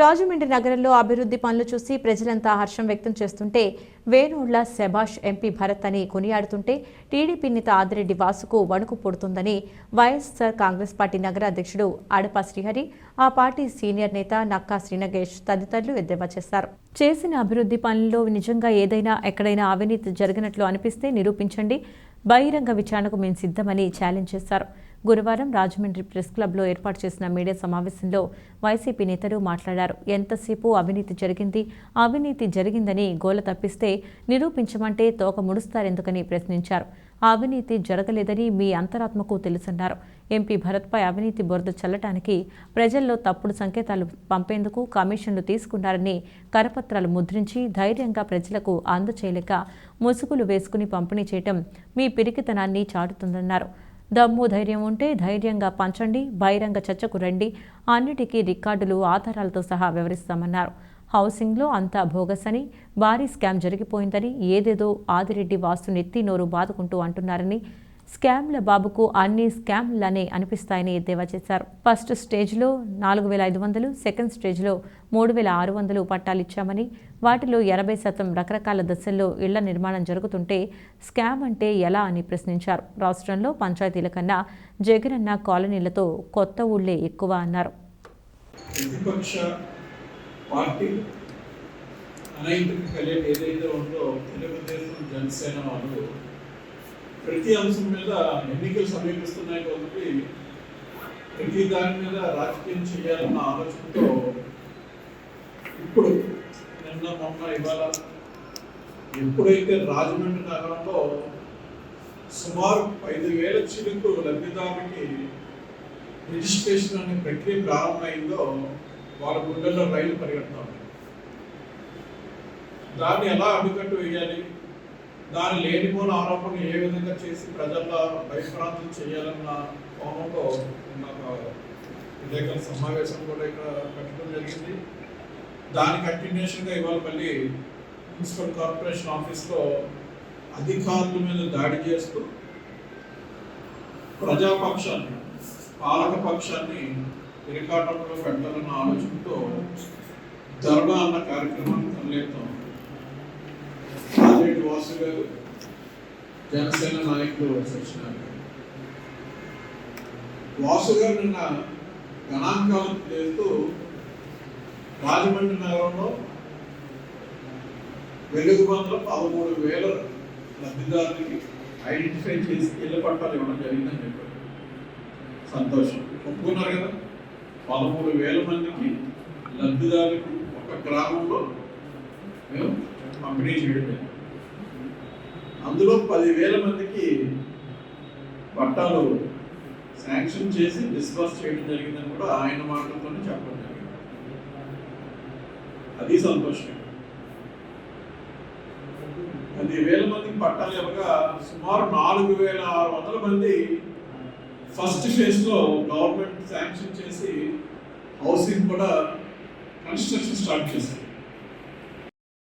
రాజమండ్రి నగరంలో అభివృద్ధి పనులు చూసి ప్రజలంతా హర్షం వ్యక్తం చేస్తుంటే వేణోళ్ళ శభాష్ ఎంపీ భరత్ అని కొనియాడుతుంటే టీడీపీ నేత ఆదిరెడ్డి వాసుకు వణుకు పుడుతుందని వైఎస్సార్ కాంగ్రెస్ పార్టీ నగర అధ్యక్షుడు అడప శ్రీహరి ఆ పార్టీ సీనియర్ నేత నక్కా శ్రీనగేష్ తదితరులు ఎద్దేవా చేశారు. చేసిన అభివృద్ధి పనుల్లో నిజంగా ఏదైనా ఎక్కడైనా అవినీతి జరిగినట్లు అనిపిస్తే నిరూపించండి. బహిరంగ విచారణకు మేము సిద్ధమని ఛాలెంజ్ చేశారు. గురువారం రాజమండ్రి ప్రెస్ క్లబ్లో ఏర్పాటు చేసిన మీడియా సమావేశంలో వైసీపీ నేతలు మాట్లాడారు. ఎంతసేపు అవినీతి జరిగింది? అవినీతి జరిగిందని గోల తప్పిస్తే నిరూపించమంటే తోక ముడుస్తారెందుకని ప్రశ్నించారు. అవినీతి జరగలేదని మీ అంతరాత్మకు తెలుసన్నారు. ఎంపీ భరత్పై అవినీతి బురద చల్లటానికి ప్రజల్లో తప్పుడు సంకేతాలు పంపేందుకు కమిషన్లు తీసుకున్నారని కరపత్రాలు ముద్రించి ధైర్యంగా ప్రజలకు అందచేయలేక ముసుగులు వేసుకుని పంపిణీ చేయటం మీ పిరికితనాన్ని చాటుతుందన్నారు. దమ్ము ధైర్యం ఉంటే ధైర్యంగా పంచండి బహిరంగ చర్చకు రండి అన్నిటికీ రికార్డులు ఆధారాలతో సహా వివరిస్తామన్నారు. హౌసింగ్లో అంతా భోగసని భారీ స్కామ్ జరిగిపోయిందని ఏదేదో ఆదిరెడ్డి వాస్తు నెత్తి నోరు బాదుకుంటూ అంటున్నారని స్కామ్ల బాబుకు అన్ని స్కామ్లనే అనిపిస్తాయని ఎద్దేవా చేశారు. ఫస్ట్ స్టేజ్లో నాలుగు వేల ఐదు వందలు సెకండ్ స్టేజ్లో మూడు వేల ఆరు వందలు పట్టాలు ఇచ్చామని వాటిలో ఎనభై శాతం రకరకాల దశల్లో ఇళ్ళ నిర్మాణం జరుగుతుంటే స్కామ్ అంటే ఎలా అని ప్రశ్నించారు. రాష్ట్రంలో పంచాయతీల కన్నా జగనన్న కాలనీలతో కొత్త ఊళ్ళే ఎక్కువ అన్నారు. అనైతిక ఏదైతే ఉందో తెలుగుదేశం జనసేన వాళ్ళు ప్రతి అంశం మీద ఎన్నికలు సమీపిస్తున్నాయి కాబట్టి ప్రతి దాని మీద రాజకీయం చేయాలన్న ఆలోచనతో ఇప్పుడు నిన్న మొన్న ఇవాళ ఎప్పుడైతే రాజమండ్రి నగరంలో సుమారు ఐదు వేల చిలుకు లబ్ధిదారునికి రిజిస్ట్రేషన్ అనే ప్రక్రియ ప్రారంభమైందో వాళ్ళ గుండెల్లో రైలు పరిగెడతా దాన్ని ఎలా అడ్డుకట్టు వేయాలి? దాని లేనిపోని ఆరోపణలు ఏ విధంగా చేసి ప్రజల్లో భయప్రాంతం చేయాలన్న కోణంలో నాకు విలేకరుల సమావేశం కూడా ఇక్కడ పెట్టడం జరిగింది. దాని కంటిన్యూషన్గా ఇవాళ మళ్ళీ మున్సిపల్ కార్పొరేషన్ ఆఫీస్లో అధికారుల మీద దాడి చేస్తూ ప్రజాపక్షాన్ని పాలక పక్షాన్ని ఇరికాటంలో పెట్టాలన్న ఆలోచనతో దర్గా అన్న కార్యక్రమాన్ని తరలిస్తాం వాసు గారు జనసేన నాయకులు సత్యనారాయణ వాసు గారు నిన్న గణాంకాలు పేరుతో రాజమండ్రి నగరంలో వెలుగు వెలుగుబందులో పదమూడు వేల లబ్ధిదారులకి ఐడెంటిఫై చేసి ఇళ్ళ పట్టాలు ఇవ్వడం జరిగిందని చెప్పారు. సంతోషం. ఒప్పుకున్నారు కదా? పదమూడు వేల మందికి లబ్ధిదారులకు ఒక గ్రామంలో మేము పంపిణీ చేయడం జరిగింది. అందులో పదివేల మందికి పట్టాలు శాంక్షన్ చేసి డిస్కస్ చేయడం జరిగిందని కూడా ఆయన మాటలతోనే చెప్పడం జరిగింది. అది సంతోషం పదివేల మందికి పట్టాలు ఇవ్వగా సుమారు నాలుగు వేల ఆరు వందల మంది ఫస్ట్ ఫేజ్లో గవర్నమెంట్ శాంక్షన్ చేసి హౌసింగ్ కూడా కన్స్ట్రక్షన్ స్టార్ట్ చేసింది